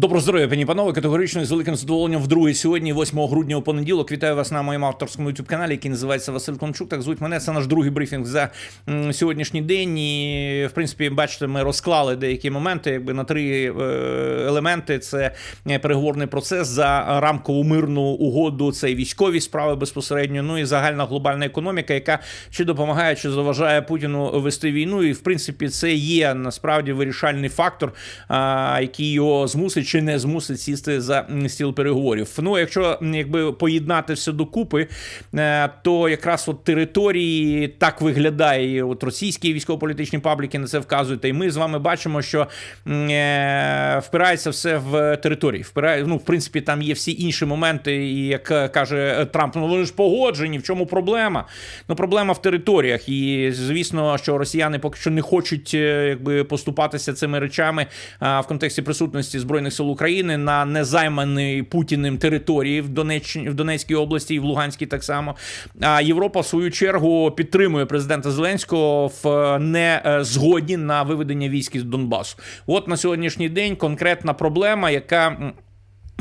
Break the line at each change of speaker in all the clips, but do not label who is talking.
Доброго здоров'я, пані панове. Категорично з великим задоволенням вдруге сьогодні, 8 грудня у понеділок. Вітаю вас на моєму авторському youtube каналі, який називається Василь Клончук. Так звуть мене. Це наш другий брифінг за сьогоднішній день. І в принципі, бачите, ми розклали деякі моменти, якби на три е, елементи: це е, переговорний процес за рамкову мирну угоду, це і військові справи безпосередньо. Ну і загальна глобальна економіка, яка чи допомагає, чи заважає Путіну вести війну. І в принципі, це є насправді вирішальний фактор, який його змусить чи не змусить сісти за стіл переговорів. Ну, якщо якби поєднати все докупи, е, то якраз от території так виглядає. І От російські військово-політичні пабліки на це вказують. Та й ми з вами бачимо, що е, впирається все в території. Впирає, ну, в принципі, там є всі інші моменти, і як е, каже Трамп, ну вони ж погоджені. В чому проблема? Ну, проблема в територіях. І звісно, що росіяни поки що не хочуть якби поступатися цими речами в контексті присутності збройних сил України на незайманий Путіним території в Донеччині в Донецькій області і в Луганській так само. А Європа в свою чергу підтримує президента Зеленського в не е, на виведення військ із Донбасу. От на сьогоднішній день конкретна проблема, яка.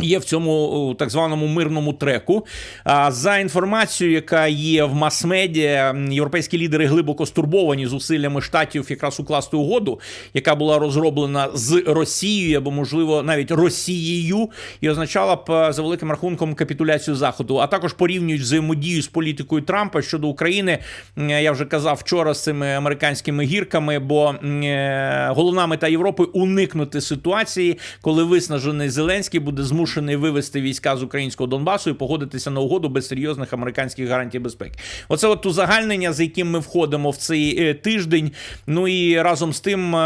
Є в цьому так званому мирному треку. А за інформацією, яка є в мас-медіа, європейські лідери глибоко стурбовані зусиллями штатів якраз укласти угоду, яка була розроблена з Росією або, можливо, навіть Росією, і означала б е, за великим рахунком капітуляцію заходу. А також порівнюють взаємодію з політикою Трампа щодо України. Я вже казав вчора з цими американськими гірками, бо е, головна мета Європи уникнути ситуації, коли виснажений Зеленський буде змушений вивести війська з українського Донбасу і погодитися на угоду без серйозних американських гарантій безпеки. Оце от узагальнення, за яким ми входимо в цей е, тиждень. Ну і разом з тим е,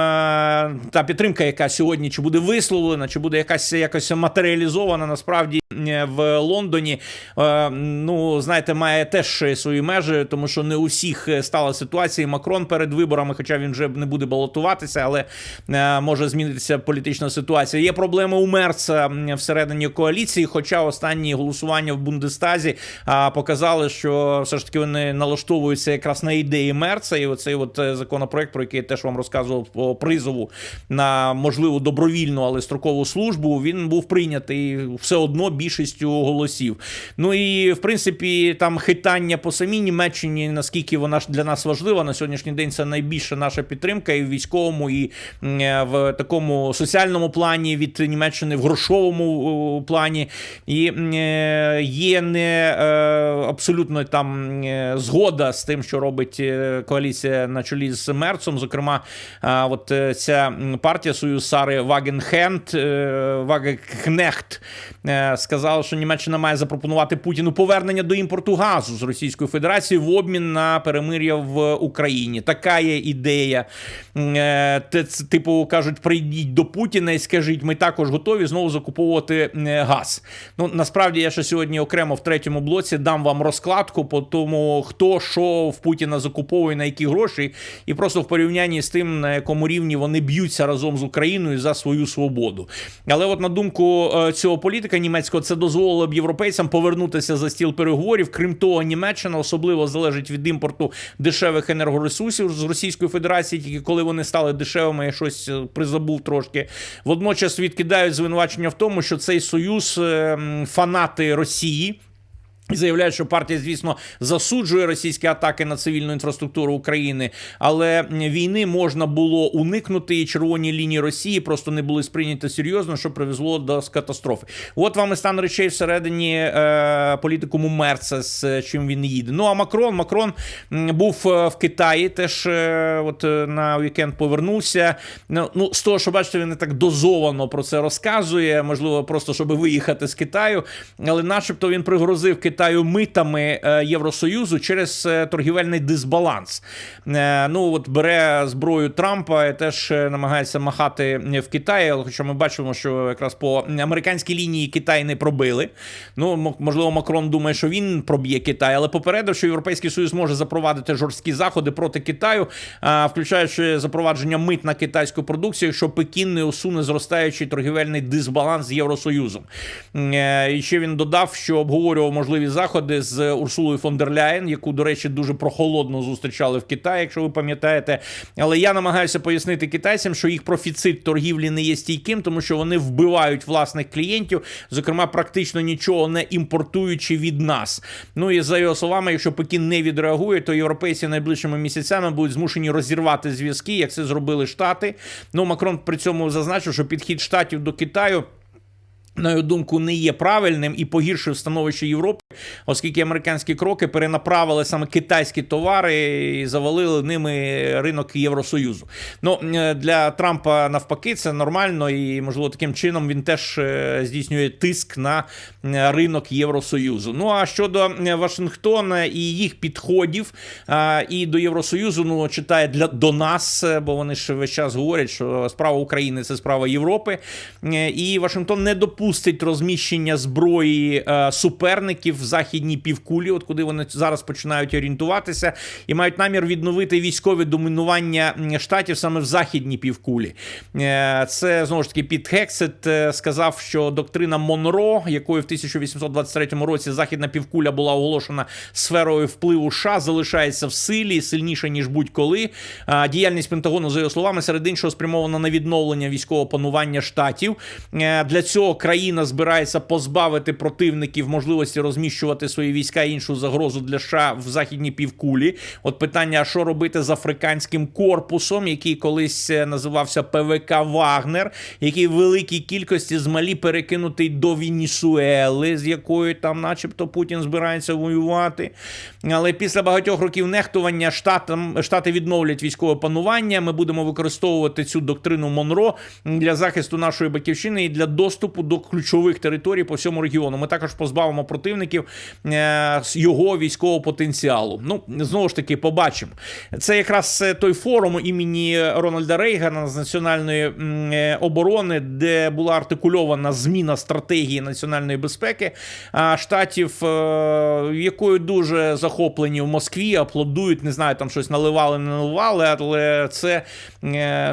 та підтримка, яка сьогодні чи буде висловлена, чи буде якась якось матеріалізована насправді е, в Лондоні. Ну, знаєте, має теж свої межі, тому що не у всіх стала ситуація. Макрон перед виборами, хоча він вже не буде балотуватися, але може змінитися політична ситуація. Є проблеми у Мерца м, всередині коаліції. Хоча останні голосування в Бундестазі а, показали, що все ж таки вони налаштовуються якраз на ідеї Мерца. І оцей от е, законопроект, про який я теж вам розказував по призову на можливо добровільну, але строкову службу, він був прийнятий все одно більшістю голосів. Ну і в принципі там хитання по самій Німеччині, наскільки вона ж для нас важлива на сьогоднішній день. Це найбільша наша підтримка і в військовому, і е, в такому соціальному плані від Німеччини в грошовому о, плані. І е, є не е, абсолютно там е, згода з тим, що робить коаліція на чолі з Мерцом. Зокрема, от ця партія Союз Сари Вагенхенд Вагенхнехт сказала, що Німеччина має запропонувати Путіну повернення до імпорту газу з Російської Федерації в обмін на перемир'я в Україні. Така є ідея. Типу кажуть, прийдіть до Путіна і скажіть, ми також готові знову закуповувати е, газ. Ну насправді я ще сьогодні окремо в третьому блоці дам вам розкладку по тому, хто що в Путіна закуповує на які гроші, і просто в порівнянні з тим, на якому рівні вони б'ються разом з Україною за свою свободу. Але, от на думку е, цього політика німецького, це дозволило б європейцям повернутися за стіл переговорів. Крім того, Німеччина особливо залежить від імпорту дешевих енергоресурсів з Російської Федерації, тільки коли вони стали дешевими, я щось е, призабув трошки. Водночас відкидають звинувачення в тому, що цей союз е, фанати Росії. І заявляють, що партія, звісно, засуджує російські атаки на цивільну інфраструктуру України, але війни можна було уникнути, і червоні лінії Росії просто не були сприйняті серйозно, що привезло до катастрофи. От вам і стан речей всередині е, політикуму Мерца, з чим він їде. Ну а Макрон, Макрон був е, в Китаї, теж е, от е, на вікенд повернувся. Ну, ну, з того, що бачите, він не так дозовано про це розказує, можливо, просто щоб виїхати з Китаю, але начебто він пригрозив Китаю митами е, Євросоюзу через е, торгівельний дисбаланс. Е, Ну от бере зброю Трампа і теж намагається махати в Китаї. Хоча ми бачимо, що якраз по американській лінії Китай не пробили. Ну можливо, Макрон думає, що він проб'є Китай, але попередив, що Європейський Союз може запровадити жорсткі заходи проти Китаю, включаючи запровадження мит на китайську продукцію, якщо Пекін не усуне зростаючий торгівельний дисбаланс з Євросоюзом. І ще він додав, що обговорював можливість важливі заходи з Урсулою фон дер Ляєн, яку, до речі, дуже прохолодно зустрічали в Китаї, якщо ви пам'ятаєте. Але я намагаюся пояснити китайцям, що їх профіцит торгівлі не є стійким, тому що вони вбивають власних клієнтів, зокрема, практично нічого не імпортуючи від нас. Ну і за його словами, якщо Пекін не відреагує, то європейці найближчими місяцями будуть змушені розірвати зв'язки, як це зробили Штати. Ну Макрон при цьому зазначив, що підхід штатів до Китаю. На його думку, не є правильним і погіршив становище Європи, оскільки американські кроки перенаправили саме китайські товари і завалили ними ринок Євросоюзу. Ну е, для Трампа навпаки це нормально, і можливо таким чином він теж е, здійснює тиск на е, ринок Євросоюзу. Ну а щодо Вашингтона і їх підходів і до Євросоюзу, ну читає для до нас, бо вони ж весь час говорять, що справа України це справа Європи, і Вашингтон не допустить розміщення зброї е, суперників в західній півкулі, от куди вони зараз починають орієнтуватися, і мають намір відновити військове домінування штатів саме в західній півкулі. Е, Це знову ж таки Піт Хексет е, сказав, що доктрина Монро, якою в 1823 році західна півкуля була оголошена сферою впливу США, залишається в силі сильніше ніж будь-коли. А, Діяльність Пентагону, за його словами, серед іншого спрямована на відновлення військового панування штатів. Е, Для цього країна збирається позбавити противників можливості розміщувати свої війська і іншу загрозу для США в західній півкулі. От питання: а що робити з африканським корпусом, який колись е, називався ПВК Вагнер, який в великій кількості з Малі перекинутий до Венесуели, з якою там, начебто, Путін збирається воювати. Але після багатьох років нехтування штатам штати відновлять військове панування. Ми будемо використовувати цю доктрину Монро для захисту нашої батьківщини і для доступу до ключових територій по всьому регіону. Ми також позбавимо противників е, його військового потенціалу. Ну знову ж таки, побачимо. Це якраз е, той форум імені Рональда Рейгана з національної е, оборони, де була артикульована зміна стратегії національної безпеки штатів, якою дуже захоплені в Москві, аплодують, не знаю, там щось наливали, не наливали, але це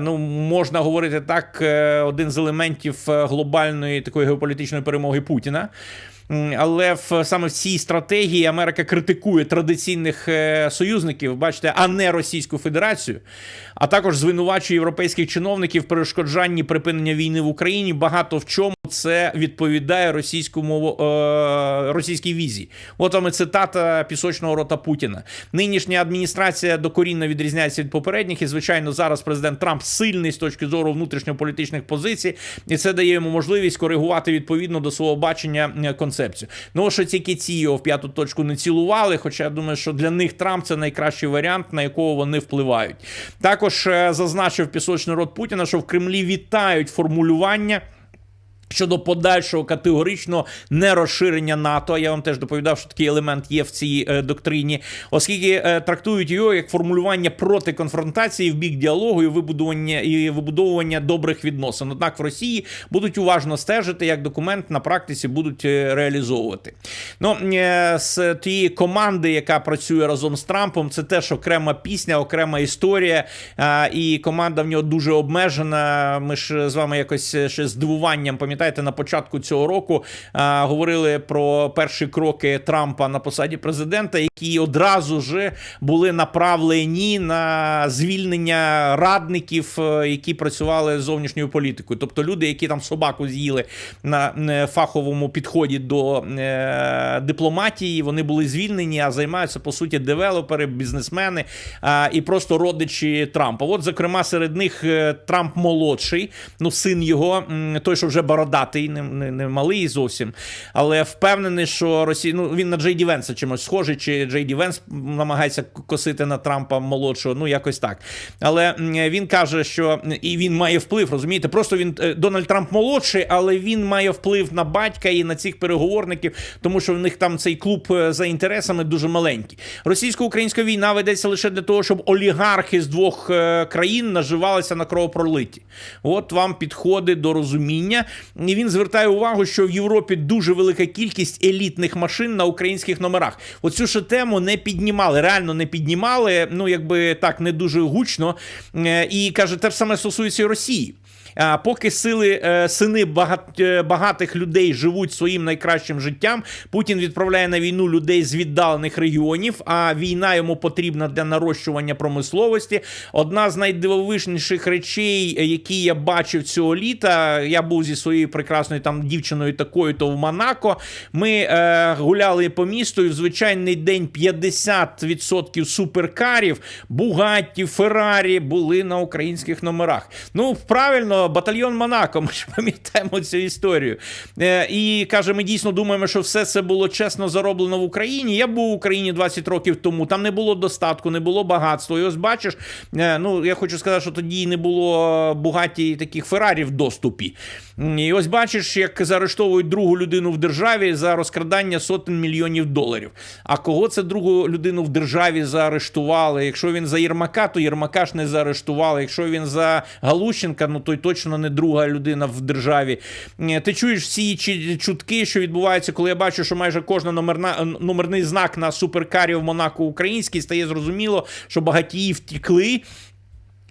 ну можна говорити так, один з елементів глобальної такої геополітичної перемоги Путіна. Але в саме в цій стратегії Америка критикує традиційних е, союзників, бачите, а не Російську Федерацію, а також звинувачує європейських чиновників в перешкоджанні припинення війни в Україні. Багато в чому це відповідає російському е, російській візі. От вам і цитата пісочного рота Путіна. Нинішня адміністрація докорінно відрізняється від попередніх, і звичайно, зараз президент Трамп сильний з точки зору внутрішньополітичних позицій, і це дає йому можливість коригувати відповідно до свого бачення е, концепцію. Ну що тільки ці його в п'яту точку не цілували. Хоча я думаю, що для них Трамп це найкращий варіант, на якого вони впливають. Також е, зазначив пісочний рот Путіна, що в Кремлі вітають формулювання. Щодо подальшого категоричного нерозширення НАТО, я вам теж доповідав, що такий елемент є в цій е, доктрині, оскільки е, трактують його як формулювання проти конфронтації в бік діалогу і вибудування і вибудовування добрих відносин. Однак в Росії будуть уважно стежити, як документ на практиці будуть е, реалізовувати. Ну е, з тієї команди, яка працює разом з Трампом, це теж окрема пісня, окрема історія. е, І команда в нього дуже обмежена. Ми ж з вами якось е, ще здивуванням пам'ятаєте, на початку цього року а, говорили про перші кроки Трампа на посаді президента, які одразу ж були направлені на звільнення радників, е, які працювали з зовнішньою політикою, тобто люди, які там собаку з'їли на е, фаховому підході до е, дипломатії, вони були звільнені, а займаються по суті девелопери, бізнесмени а, і просто родичі Трампа. От, зокрема, серед них е, Трамп молодший, ну син його, той, що вже бородатий, не, не, не малий зовсім, але впевнений, що Росія, ну він на Джей Ді Венса чимось схожий, чи Джей Ді Венс намагається косити на Трампа молодшого, ну якось так. Але він каже, що і він має вплив, розумієте? Просто він е, Дональд Трамп молодший, але він має вплив на батька і на цих переговорників, тому що в них там цей клуб е, за інтересами дуже маленький. Російсько-українська війна ведеться лише для того, щоб олігархи з двох е, країн наживалися на кровопролитті. От вам підходи до розуміння. І він звертає увагу, що в Європі дуже велика кількість елітних машин на українських номерах. Оцю ж тему не піднімали, реально не піднімали. Ну якби так не дуже гучно. Е, І каже, те ж саме стосується і Росії. Поки сили е, сини е, багатих людей живуть своїм найкращим життям, Путін відправляє на війну людей з віддалених регіонів. А війна йому потрібна для нарощування промисловості. Одна з найдивовижніших речей, е, які я бачив цього літа. Я був зі своєю прекрасною там дівчиною такою, то в Монако. Ми е, гуляли по місту, і в звичайний день 50% суперкарів, Бугатті, Феррарі були на українських номерах. Ну, правильно, батальйон Монако. Ми ж пам'ятаємо цю історію. Е, і каже, ми дійсно думаємо, що все це було чесно зароблено в Україні. Я був в Україні 20 років тому. Там не було достатку, не було багатства. І ось бачиш, е, ну я хочу сказати, що тоді не було Бугаті таких Феррарі в доступі. І ось бачиш, як заарештовують другу людину в державі за розкрадання сотень мільйонів доларів. А кого це другу людину в державі заарештували? Якщо він за Єрмака, то Єрмака ж не заарештували. Якщо він за Галущенка, ну то й точно не друга людина в державі. Е, Ти чуєш всі чутки, що відбуваються, коли я бачу, що майже кожна номерна номерний знак на суперкарі в Монако український стає зрозуміло, що багатії втікли.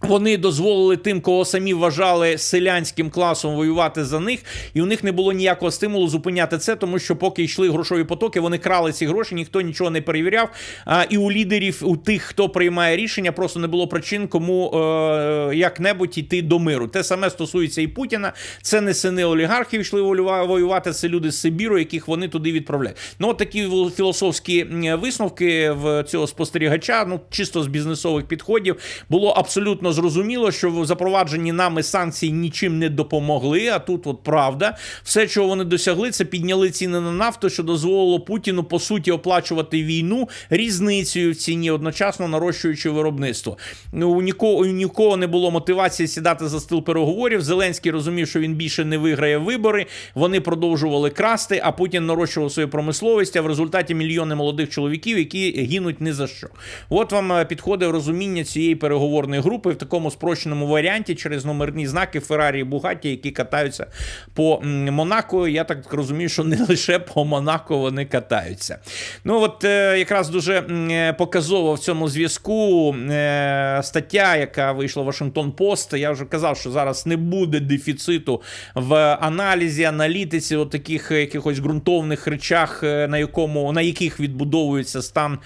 Вони дозволили тим, кого самі вважали селянським класом воювати за них, і у них не було ніякого стимулу зупиняти це, тому що поки йшли грошові потоки, вони крали ці гроші, ніхто нічого не перевіряв. А, і у лідерів, у тих, хто приймає рішення, просто не було причин, кому е, як-небудь йти до миру. Те саме стосується і Путіна. Це не сини олігархів йшли воювати, це люди з Сибіру, яких вони туди відправляють. Ну, от такі філософські висновки в цього спостерігача, ну чисто з бізнесових підходів, було абсолютно зрозуміло, що запроваджені нами санкції нічим не допомогли. А тут, от правда, все, чого вони досягли, це підняли ціни на нафту, що дозволило Путіну по суті оплачувати війну різницею в ціні, одночасно нарощуючи виробництво. Ну, У нікого, у нікого не було мотивації сідати за стіл переговорів. Зеленський розумів, що він більше не виграє вибори. Вони продовжували красти, а Путін нарощував свою промисловість. А в результаті мільйони молодих чоловіків, які гинуть ні за що. От вам е, підходить розуміння цієї переговорної групи такому спрощеному варіанті через номерні знаки Феррарі і Бугаті, які катаються по Монако. Я так розумію, що не лише по Монако вони катаються. Ну от е, якраз дуже е, показово в цьому зв'язку е, стаття, яка вийшла в Вашингтон Пост. Я вже казав, що зараз не буде дефіциту в аналізі, аналітиці, от таких якихось ґрунтовних речах, на якому на яких відбудовується стан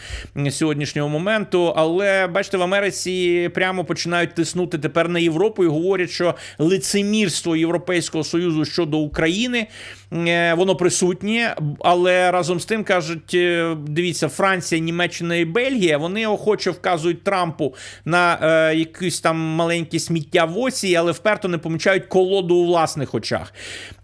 сьогоднішнього моменту. Але бачите, в Америці прямо починають тиснути тепер на Європу і говорять, що лицемірство Європейського союзу щодо України воно присутнє, але разом з тим кажуть: е, дивіться, Франція, Німеччина і Бельгія вони охоче вказують Трампу на е, якісь там маленькі сміття в осі, але вперто не помічають колоду у власних очах.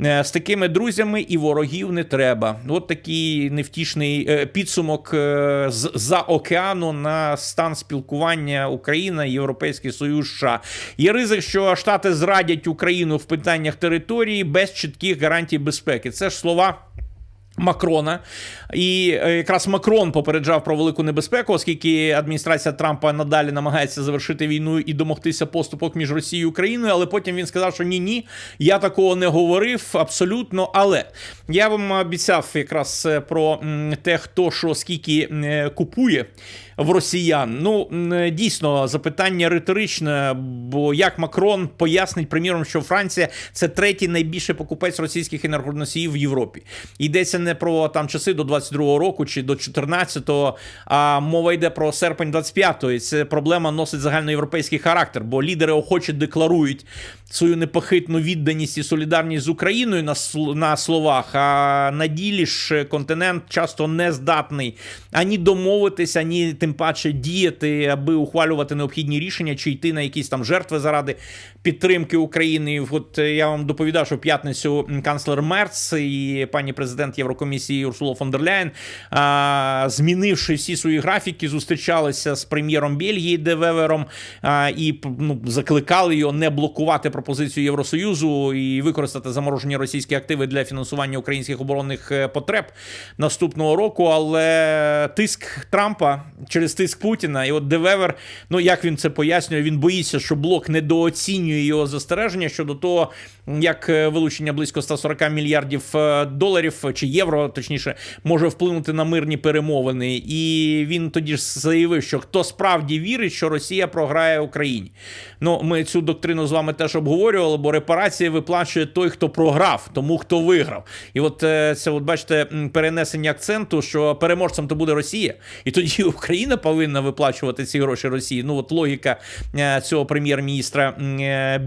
Е, з такими друзями і ворогів не треба. От такий невтішний е, підсумок е, з за океану на стан спілкування Україна, Європейський Союз США. Є ризик, що Штати зрадять Україну в питаннях території без чітких гарантій безпеки. Це ж слова. Макрона, і е, якраз Макрон попереджав про велику небезпеку, оскільки адміністрація Трампа надалі намагається завершити війну і домогтися поступок між Росією і Україною. Але потім він сказав, що ні, ні, я такого не говорив абсолютно. Але я вам обіцяв якраз е, про те, хто що скільки е, купує в росіян. Ну дійсно запитання риторичне, бо як Макрон пояснить, приміром, що Франція це третій найбільший покупець російських енергоносіїв в Європі. Йдеться не про там часи до 22-го року чи до 14-го, а мова йде про серпень 25-го. І Це проблема носить загальноєвропейський характер, бо лідери охоче декларують свою непохитну відданість і солідарність з Україною на на словах. А на ділі ж континент часто не здатний ані домовитися, ані тим паче діяти, аби ухвалювати необхідні рішення чи йти на якісь там жертви заради підтримки України. От е, я вам доповідав, що в п'ятницю канцлер Мерц і пані президент Єврокомісії Урсула фон дер Ляєн, а, змінивши всі свої графіки, зустрічалися з прем'єром Бельгії Девевером і ну, закликали його не блокувати пропозицію Євросоюзу і використати заморожені російські активи для фінансування українських оборонних е, потреб наступного року. Але тиск Трампа через тиск Путіна, і от Девевер, ну як він це пояснює, він боїться, що блок недооцінює його застереження щодо того, як е, вилучення близько 140 мільярдів е, доларів чи євро, точніше, може вплинути на мирні перемовини. І він тоді ж заявив, що хто справді вірить, що Росія програє Україні. Ну, ми цю доктрину з вами теж обговорювали, бо репарації виплачує той, хто програв, тому хто виграв. І от е, це, от бачите, перенесення акценту, що переможцем то буде Росія, і тоді Україна повинна виплачувати ці гроші Росії. Ну от логіка цього прем'єр-міністра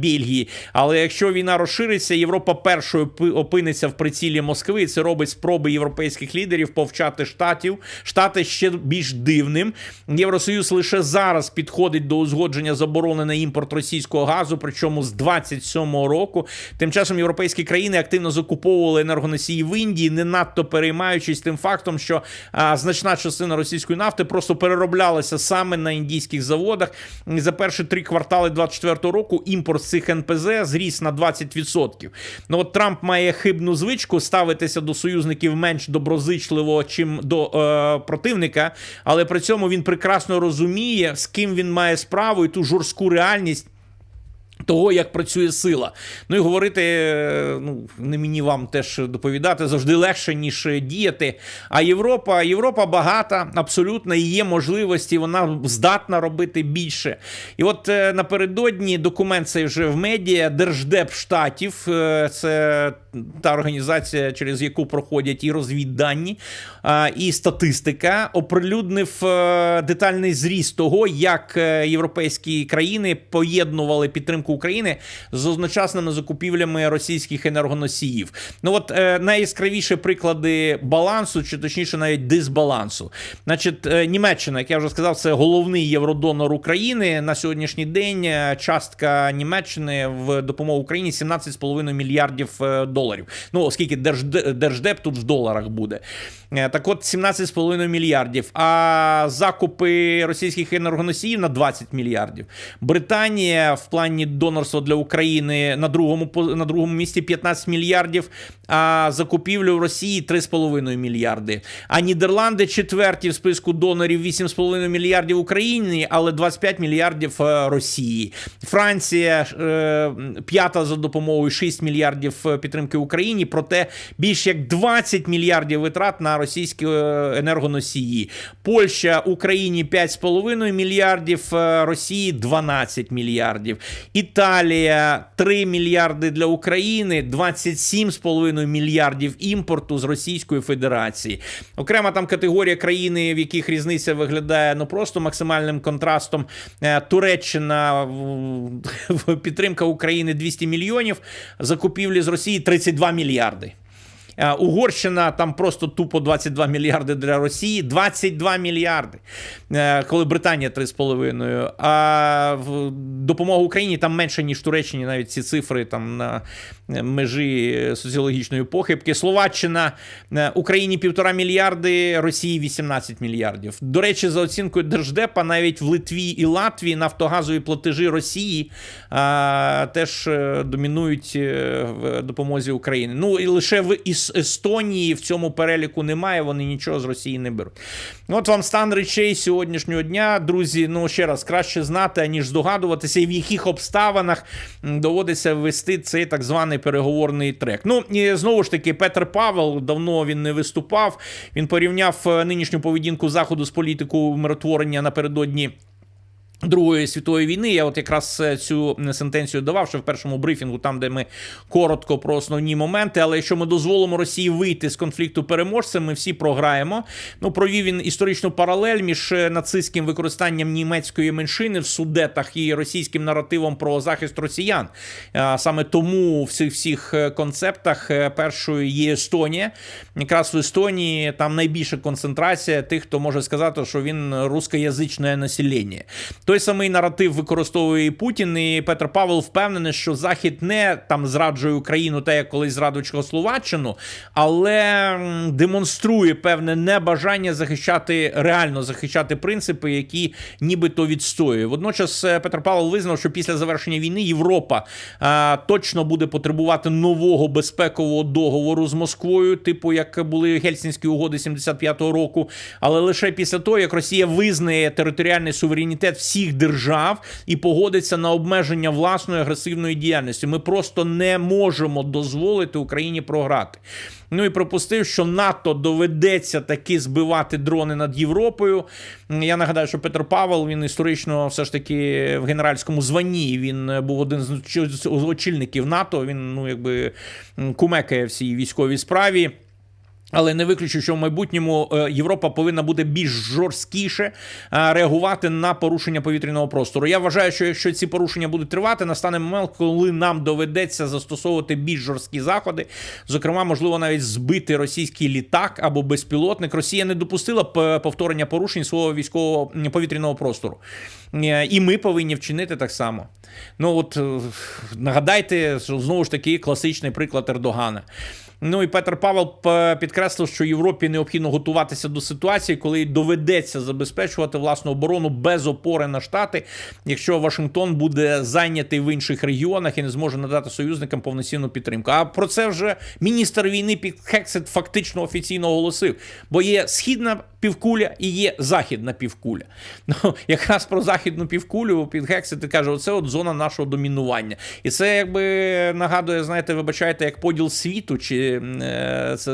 Бельгії. Але якщо війна розшириться, Європа першою опиниться в прицілі Москви. І це робить спроби європейських лідерів повчати штатів. Штати ще більш дивним. Євросоюз лише зараз підходить до узгодження заборони на імпорт російського газу, причому з 27-го року. Тим часом європейські країни активно закуповували енергоносії в Індії, не надто переймаючись тим фактом, що а, значна частина російської нафти просто перероблялася саме на індійських заводах. За перші три квартали 24-го року імпорт цих НПЗ зріс на 20%. Ну от Трамп має хибну звичку ставитися до союзників менш доброзичливо, чим до е, противника, але при цьому він прекрасно розуміє, з ким він має справу, і ту жорстку реальність. Того, як працює сила. Ну і говорити, е, ну не мені вам теж доповідати, завжди легше, ніж діяти. А Європа, Європа багата, абсолютно і є можливості, вона здатна робити більше. І от е, напередодні документ цей вже в медіа Держдеп штатів, е, це та організація, через яку проходять і розвіддані, і статистика, оприлюднив е, детальний зріст того, як е, європейські країни поєднували підтримку України з одночасними закупівлями російських енергоносіїв. Ну от е, найяскравіші приклади балансу, чи точніше навіть дисбалансу. Значить, е, Німеччина, як я вже сказав, це головний євродонор України на сьогоднішній день. е, Частка Німеччини в допомогу Україні 17,5 мільярдів е, доларів. Ну, оскільки держде- держдеп тут в доларах буде. Е, Так от 17,5 мільярдів. А закупи російських енергоносіїв на 20 мільярдів. Британія в плані донорства для України на другому на другому місці 15 мільярдів. А закупівлю в Росії 3,5 мільярди. А Нідерланди четверті в списку донорів 8,5 мільярдів Україні, але 25 мільярдів е, Росії. Франція е, п'ята за допомогою 6 мільярдів е, підтримки Україні. Проте більш як 20 мільярдів витрат на російські енергоносії. Польща Україні 5,5 мільярдів, Росії 12 мільярдів. Італія 3 мільярди для України, 27,5 мільярдів імпорту з Російської Федерації. Окрема там категорія країни, в яких різниця виглядає ну просто максимальним контрастом. Е, Туреччина підтримка України 200 мільйонів, закупівлі з Росії 32 мільярди. Е, Угорщина там просто тупо 22 мільярди для Росії, 22 мільярди. Е, Коли Британія 3,5. А допомога Україні там менше, ніж Туреччині, навіть ці цифри там на межі соціологічної похибки. Словаччина е, Україні півтора мільярди, Росії 18 мільярдів. До речі, за оцінкою Держдепа, навіть в Литві і Латвії нафтогазові платежі Росії а, теж е, домінують е, в допомозі України. Ну і лише в Іс- Естонії в цьому переліку немає, вони нічого з Росії не беруть. От вам стан речей сьогоднішнього дня, друзі. Ну ще раз краще знати, аніж здогадуватися, і в яких обставинах доводиться вести цей так званий переговорний трек. Ну і знову ж таки, Петр Павел давно він не виступав. Він порівняв е, нинішню поведінку заходу з політикою миротворення напередодні. Другої світової війни я от якраз е, цю сентенцію давав, що в першому брифінгу, там де ми коротко про основні моменти. Але якщо ми дозволимо Росії вийти з конфлікту переможцем, ми всі програємо. Ну провів він історичну паралель між е, нацистським використанням німецької меншини в судетах і російським наративом про захист росіян. Саме тому в цих всіх е, концептах першою є Естонія. Якраз в Естонії там найбільша концентрація тих, хто може сказати, що він рускоязичне населення. Той самий наратив використовує і Путін, і Петр Павел впевнений, що Захід не там зраджує Україну, те, як колись зрадив Чехословаччину, але демонструє певне небажання захищати реально захищати принципи, які нібито відстоює. Водночас е, Петр Павел визнав, що після завершення війни Європа а, точно буде потребувати нового безпекового договору з Москвою, типу як були Гельсінські угоди 75-го року, але лише після того, як Росія визнає територіальний суверенітет всіх всіх держав і погодиться на обмеження власної агресивної діяльності. Ми просто не можемо дозволити Україні програти. Ну і пропустив, що НАТО доведеться таки збивати дрони над Європою. Я нагадаю, що Петр Павел він історично все ж таки в генеральському званні. Він був один з очільників НАТО. Він ну якби кумекає в цій військовій справі. Але не виключу, що в майбутньому е, Європа повинна буде більш жорсткіше е, реагувати на порушення повітряного простору. Я вважаю, що якщо ці порушення будуть тривати, настане момент, коли нам доведеться застосовувати більш жорсткі заходи. Зокрема, можливо, навіть збити російський літак або безпілотник. Росія не допустила повторення порушень свого військового повітряного простору, е, і ми повинні вчинити так само. Ну от нагадайте, що знову ж таки класичний приклад Ердогана. Ну і Петр Павел підкреслив, що Європі необхідно готуватися до ситуації, коли доведеться забезпечувати власну оборону без опори на штати, якщо Вашингтон буде зайнятий в інших регіонах і не зможе надати союзникам повноцінну підтримку. А про це вже міністр війни під Хексет фактично офіційно оголосив, бо є східна півкуля і є західна півкуля. Ну якраз про західну півкулю під Хексет каже: оце от зона нашого домінування, і це якби нагадує, знаєте, вибачайте, як поділ світу чи. Е, це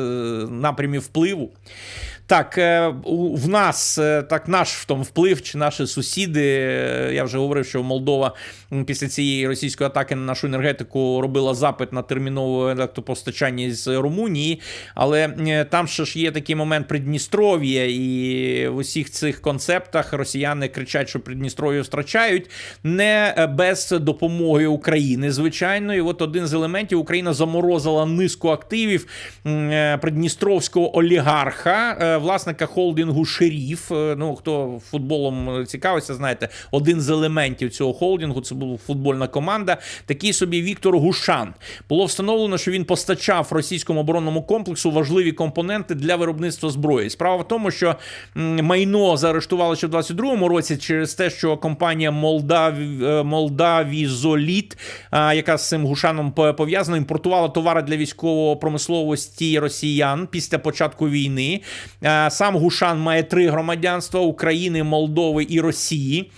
напрямі впливу. Так, е, в нас е, так наш в тому вплив, чи наші сусіди. Я вже говорив, що Молдова після цієї російської атаки на нашу енергетику робила запит на термінове електропостачання з Румунії. Але там ще ж є такий момент Придністров'я, і в усіх цих концептах росіяни кричать, що Придністров'я втрачають не без допомоги України. Звичайно, і от один з елементів Україна заморозила низку активів Придністровського олігарха власника холдингу Шеріф. Е, ну хто футболом цікавиться, знаєте, один з елементів цього холдингу це була футбольна команда. Такий собі Віктор Гушан. Було встановлено, що він постачав російському оборонному комплексу важливі компоненти для виробництва зброї. Справа в тому, що майно заарештували ще в 22-му році через те, що компанія Молдав... Е, Молдавізоліт, яка з цим Гушаном пов'язана, імпортувала товари для військової промисловості росіян після початку війни. Е, сам Гушан має три громадянства України, Молдови і Росії.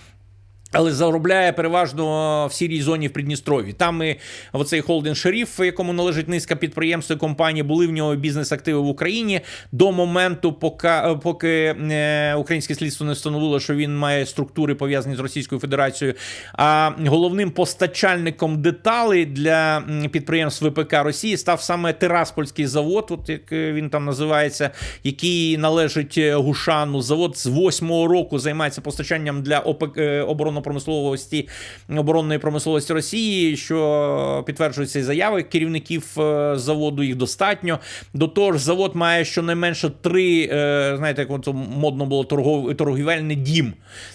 Але заробляє переважно в сірій зоні в Придністрові. Там і оцей холдинг шеріф, якому належить низка підприємств і компаній, були в нього бізнес-активи в Україні до моменту, поки поки е, українське слідство не встановило, що він має структури пов'язані з Російською Федерацією. А головним постачальником деталей для підприємств ВПК Росії став саме Тираспольський завод, от як він там називається, який належить Гушану. Завод з восьмого року займається постачанням для ОПК е, оборони промисловості оборонної промисловості Росії, що підтверджуються і заяви керівників е, заводу. Їх достатньо. До того ж, завод має щонайменше три. Е, знаєте, як модно було торгов, торгівельний дім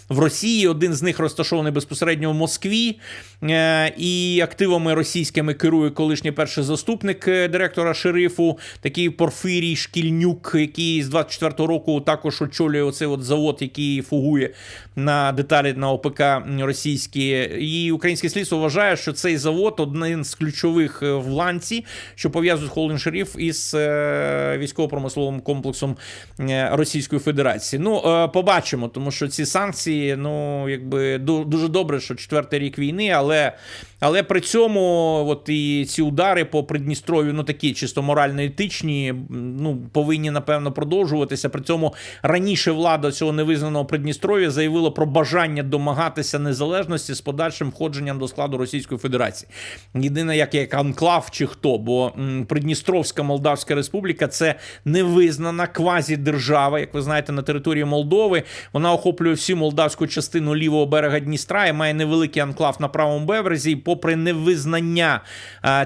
в Росії. Один з них розташований безпосередньо в Москві, е, і активами російськими керує колишній перший заступник директора шерифу, такий Порфирій Шкільнюк, який з 24-го року також очолює оцей от завод, який фугує на деталі на ОПК російські, і українське слідство вважає, що цей завод один з ключових е, в ланці, що пов'язують холдинг шериф із е, військово-промисловим комплексом е, Російської Федерації. Ну, побачимо, тому що ці санкції, ну якби дуже добре, що четвертий рік війни, але. Але при цьому от і ці удари по Придністров'ю, ну такі чисто морально-етичні, ну повинні напевно продовжуватися. При цьому раніше влада цього невизнаного Придністров'я заявила про бажання домагатися незалежності з подальшим входженням до складу Російської Федерації. Єдине, як як анклав чи хто, бо Придністровська Молдавська Республіка це невизнана квазідержава, як ви знаєте, на території Молдови. Вона охоплює всю молдавську частину лівого берега Дністра і має невеликий анклав на правому березі попри невизнання,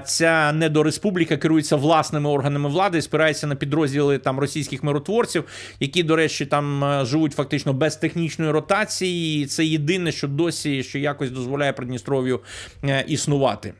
ця недореспубліка керується власними органами влади, і спирається на підрозділи там російських миротворців, які, до речі, там живуть фактично без технічної ротації. І Це єдине, що досі що якось дозволяє Придністров'ю е, існувати.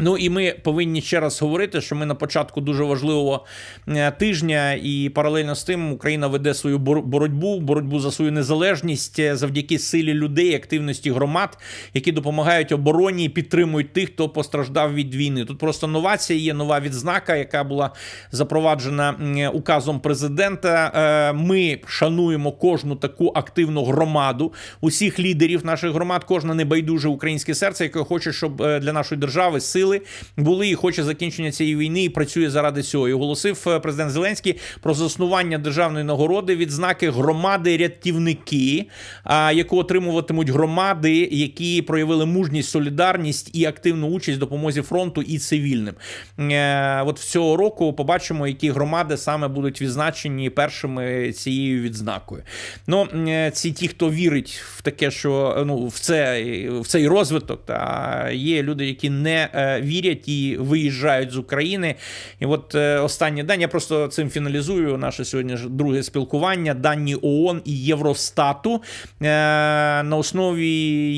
Ну і ми повинні ще раз говорити, що ми на початку дуже важливого е, тижня, і паралельно з тим Україна веде свою бор- боротьбу, боротьбу за свою незалежність е, завдяки силі людей, активності громад, які допомагають обороні і підтримують тих, хто постраждав від війни. Тут просто новація є нова відзнака, яка була запроваджена указом президента. Е, Ми шануємо кожну таку активну громаду, усіх лідерів наших громад, кожне небайдуже українське серце, яке хоче, щоб е, для нашої держави сили були і хоче закінчення цієї війни і працює заради цього. І оголосив е, президент Зеленський про заснування державної нагороди відзнаки громади рятівники, а, яку отримуватимуть громади, які проявили мужність, солідарність і активну участь в допомозі фронту і цивільним. Е, От цього року побачимо, які громади саме будуть відзначені першими цією відзнакою. Ну, е, ці ті, хто вірить в таке, що ну в це в цей розвиток, та є люди, які не вірять і виїжджають з України. І от е, останні дані, я просто цим фіналізую наше сьогодні ж друге спілкування. Дані ООН і Євростату, е, на основі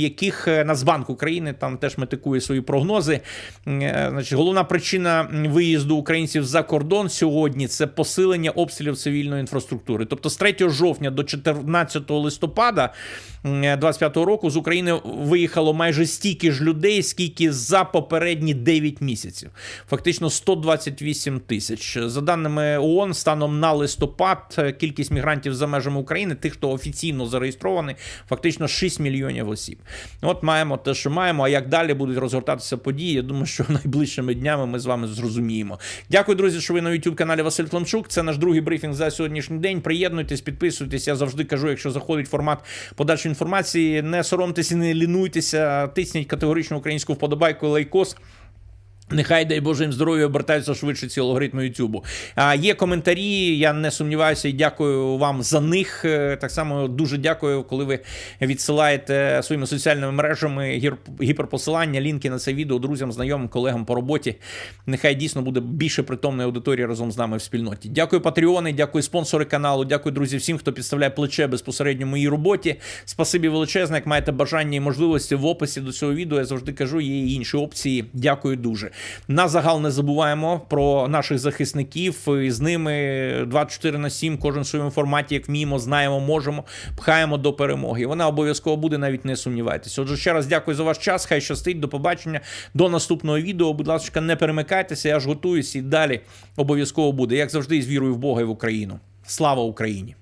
яких е, Нацбанк України там теж метикує свої прогнози. Значить, головна причина виїзду українців за кордон сьогодні це посилення обстрілів цивільної інфраструктури. Тобто з 3 жовтня до 14 листопада 25 року з України виїхало майже стільки ж людей, скільки за попередні 9 місяців. Фактично 128 тисяч. За даними ООН, станом на листопад е, кількість мігрантів за межами України, тих, хто офіційно зареєстрований, фактично 6 мільйонів осіб. От маємо те, що маємо. А як далі будуть розгортатися події? Я думаю, що найближчими днями ми з вами зрозуміємо. Дякую, друзі, що ви на youtube каналі Василь Климчук. Це наш другий брифінг за сьогоднішній день. Приєднуйтесь, підписуйтесь. Я завжди кажу, якщо заходить формат подачі інформації, не соромтеся, не лінуйтеся, тисніть категоричну українську вподобайку, лайкос. Нехай дай Боже їм здоров'я обертаються швидше ці алгоритми Ютубу. А є коментарі. Я не сумніваюся і дякую вам за них. Е, Так само дуже дякую, коли ви відсилаєте своїми соціальними мережами гіперпосилання, лінки на це відео друзям, знайомим, колегам по роботі. Нехай дійсно буде більше притомної аудиторії разом з нами в спільноті. Дякую, патреони, дякую спонсори каналу. Дякую, друзі, всім, хто підставляє плече безпосередньо моїй роботі. Спасибі величезне. Як маєте бажання і можливості в описі до цього відео, я завжди кажу, є і інші опції. Дякую дуже. На загал не забуваємо про наших захисників. І з ними 24 на 7, кожен в своєму форматі, як вміємо, знаємо, можемо, пхаємо до перемоги. Вона обов'язково буде, навіть не сумнівайтеся. Отже, ще раз дякую за ваш час. Хай щастить, до побачення, до наступного відео. Будь ласка, не перемикайтеся, я ж готуюсь і далі обов'язково буде. Як завжди, з вірою в Бога і в Україну. Слава Україні!